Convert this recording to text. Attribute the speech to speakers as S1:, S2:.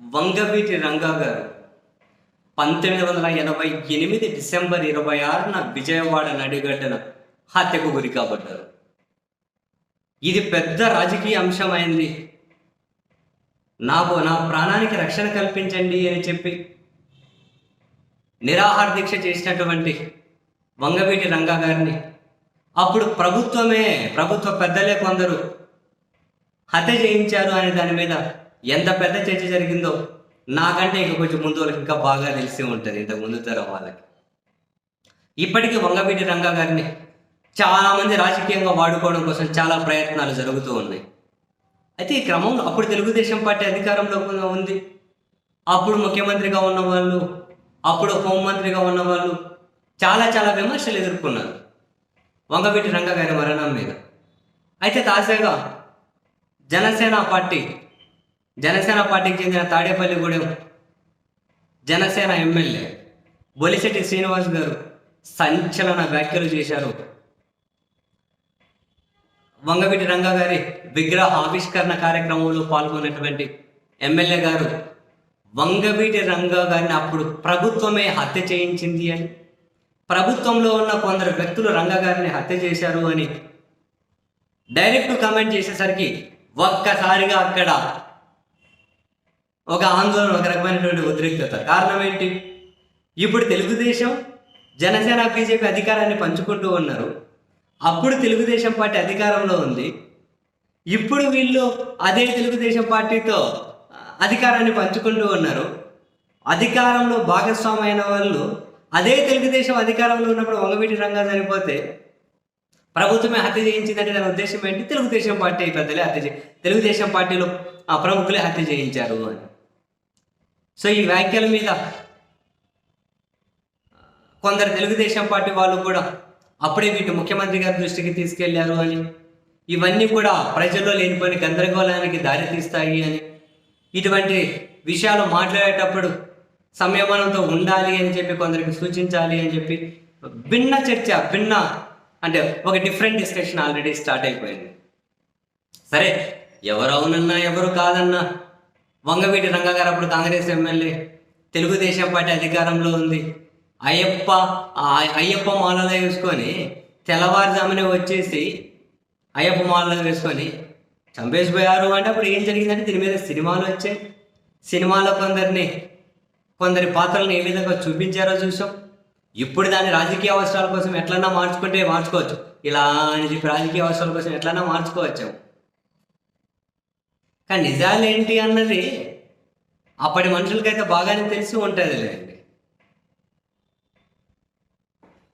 S1: వంగవీటి రంగా గారు. పంతొమ్మిది వందల ఎనభై ఎనిమిది డిసెంబర్ ఇరవై ఆరున విజయవాడ నడిగడ్డన హత్యకు గురి కాబడ్డారు. ఇది పెద్ద రాజకీయ అంశమైంది. నాకు నా ప్రాణానికి రక్షణ కల్పించండి అని చెప్పి నిరాహార దీక్ష చేసినటువంటి వంగవీటి రంగా గారిని అప్పుడు ప్రభుత్వమే ప్రభుత్వ పెద్దలే కొందరు హత్య చేయించారు అనే దాని మీద ఎంత పెద్ద చర్చ జరిగిందో నాకంటే ఇంకా కొంచెం ముందు వాళ్ళకి ఇంకా బాగా తెలిసి ఉంటుంది ఇంతకు ముందు తరం వాళ్ళకి. ఇప్పటికీ వంగవీటి రంగా గారిని చాలామంది రాజకీయంగా వాడుకోవడం కోసం చాలా ప్రయత్నాలు జరుగుతూ ఉన్నాయి. అయితే ఈ క్రమంలో అప్పుడు తెలుగుదేశం పార్టీ అధికారంలో ఉంది. అప్పుడు ముఖ్యమంత్రిగా ఉన్న వాళ్ళు అప్పుడు హోంమంత్రిగా ఉన్న వాళ్ళు చాలా చాలా విమర్శలు ఎదుర్కొన్నారు వంగవీటి రంగ గారి మరణం మీద. అయితే తాజాగా జనసేన పార్టీ జనసేన పార్టీకి చెందిన తాడేపల్లిగూడెం జనసేన ఎమ్మెల్యే బొలిశెట్టి శ్రీనివాస్ గారు సంచలన వ్యాఖ్యలు చేశారు. వంగవీటి రంగా గారి విగ్రహ ఆవిష్కరణ కార్యక్రమంలో పాల్గొన్నటువంటి ఎమ్మెల్యే గారు వంగవీటి రంగా గారిని అప్పుడు ప్రభుత్వమే హత్య చేయించింది అని ప్రభుత్వంలో ఉన్న కొందరు వ్యక్తులు రంగా గారిని హత్య చేశారు అని డైరెక్ట్ కామెంట్ చేసేసరికి ఒక్కసారిగా అక్కడ ఒక ఆందోళన ఒక రకమైనటువంటి ఉద్రిక్తత. కారణం ఏంటి? ఇప్పుడు తెలుగుదేశం జనసేన బీజేపీ అధికారాన్ని పంచుకుంటూ ఉన్నారు. అప్పుడు తెలుగుదేశం పార్టీ అధికారంలో ఉంది. ఇప్పుడు వీళ్ళు అదే తెలుగుదేశం పార్టీతో అధికారాన్ని పంచుకుంటూ ఉన్నారు. అధికారంలో భాగస్వామైన అయిన వాళ్ళు అదే తెలుగుదేశం అధికారంలో ఉన్నప్పుడు వంగవీటి రంగా చనిపోతే ప్రభుత్వమే హత్య చేయించిందంటే దాని ఉద్దేశం ఏంటి? తెలుగుదేశం పార్టీ పెద్దలే హత్య చే తెలుగుదేశం పార్టీలో ఆ ప్రముఖులే హత్య చేయించారు అని. సో ఈ వ్యాఖ్యల మీద కొందరు తెలుగుదేశం పార్టీ వాళ్ళు కూడా అప్పుడే వీటి ముఖ్యమంత్రి గారి దృష్టికి తీసుకెళ్ళారు అని ఇవన్నీ కూడా ప్రజల్లో లేనిపోయిన గందరగోళానికి దారి తీస్తాయి అని ఇటువంటి విషయాలు మాట్లాడేటప్పుడు సంయమనంతో ఉండాలి అని చెప్పి కొందరికి సూచించాలి అని చెప్పి భిన్న చర్చ భిన్న అంటే ఒక డిఫరెంట్ డిస్కషన్ ఆల్రెడీ స్టార్ట్ అయిపోయింది. సరే ఎవరు అవునన్నా ఎవరు కాదన్నా వంగవీటి రంగగారు అప్పుడు కాంగ్రెస్ ఎమ్మెల్యే తెలుగుదేశం పార్టీ అధికారంలో ఉంది. అయ్యప్ప అయ్యప్ప మాలలో వేసుకొని తెల్లవారుజామునే వచ్చేసి అయ్యప్ప మాలలో వేసుకొని చంపేసిపోయారు అంటే అప్పుడు ఏం జరిగిందంటే దీని మీద సినిమాలు వచ్చాయి. సినిమాలో కొందరిని కొందరి పాత్రలను ఏ విధంగా చూపించారో చూసాం. ఇప్పుడు దాన్ని రాజకీయ అవసరాల కోసం ఎట్లన్నా మార్చుకుంటే మార్చుకోవచ్చు. ఇలా అని చెప్పి రాజకీయ అవసరాల కోసం ఎట్లన్నా మార్చుకోవచ్చు. కానీ నిజాలు ఏంటి అన్నది అప్పటి మనుషులకైతే బాగానే తెలిసి ఉంటుందిలే.